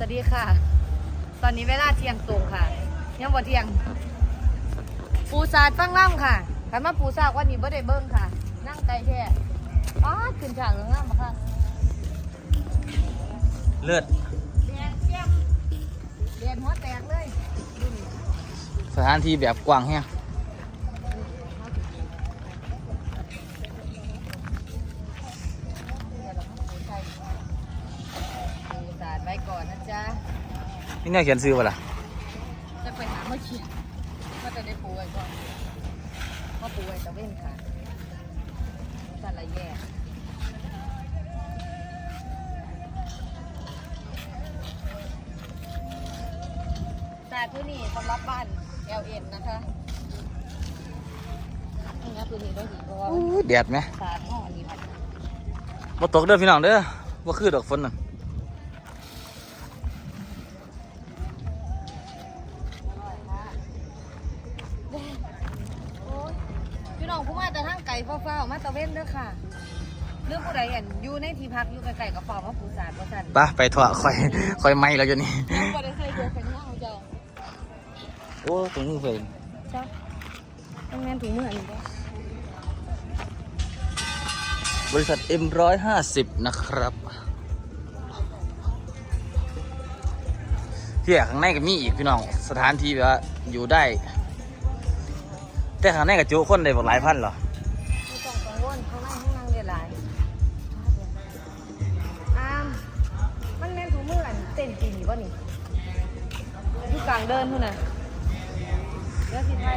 สวัสดีค่ะ ตอนนี้เวลาเที่ยงตรงค่ะ ยังบ่เที่ยง ปูซาดฟังล่ำค่ะคันมาปูซาดวันนี้บ่ได้เบิ้งค่ะ นั่งไกลแท้อ้าดขึ้นฉากงามมาค่ะเลือดแดงเจียมเรียนหัวแตกเลยดูนี่สถานที่แบบกว้างแฮง ไว้ก่อนนะจ๊ะนี่เนี่ยเขียนซื้อป่ะล่ะจะไปหาเมื่อเขียนก็จะได้ปูไว้ก่อนก็ปูไว้ตะเว้นค่ะสันละแย่ศาสตร์พื้นนี่สำหรับบ้าน LN นะคะนี่นะพื้นนี่ได้ดีเพราะว่าอู้แดดไหมศาสตร์ห้องอันนี้มันบ่ตกเด้อพี่น้องเด้อบ่คือดอกฝนน่ะ องผู้มาแต่ทางไก่เฝ้าๆมาตะเว้นเด้อค่ะเรื่องผู้ใดอันอยู่ในที่พักอยู่ไกลๆกับเฝ้ามาปูศาสตร์ว่าสั่นไปไปถั่วค่อยค่อยไหม้แล้วอยู่นี่ยังบ่ได้ใส่ตัวเป็นย่างเจ้าโอ้ตรงนี้เพิ่นเจ้าต้องแม่นถุงมืออันนี้บ่บริษัท M150 นะครับที่ข้างในก็มีอีกพี่น้อง สถานที่แบบว่าอยู่ได้ แต่ข้างในก็จุคนได้บอกหลายพันเหรอไม่ต้องกังวลข้างในข้างนั่งได้หลายอามมันแม่นถุงมืออันเต้นจริงบ่นี่อยู่กลางเดินพุ่นน่ะเดี๋ยวสิไทย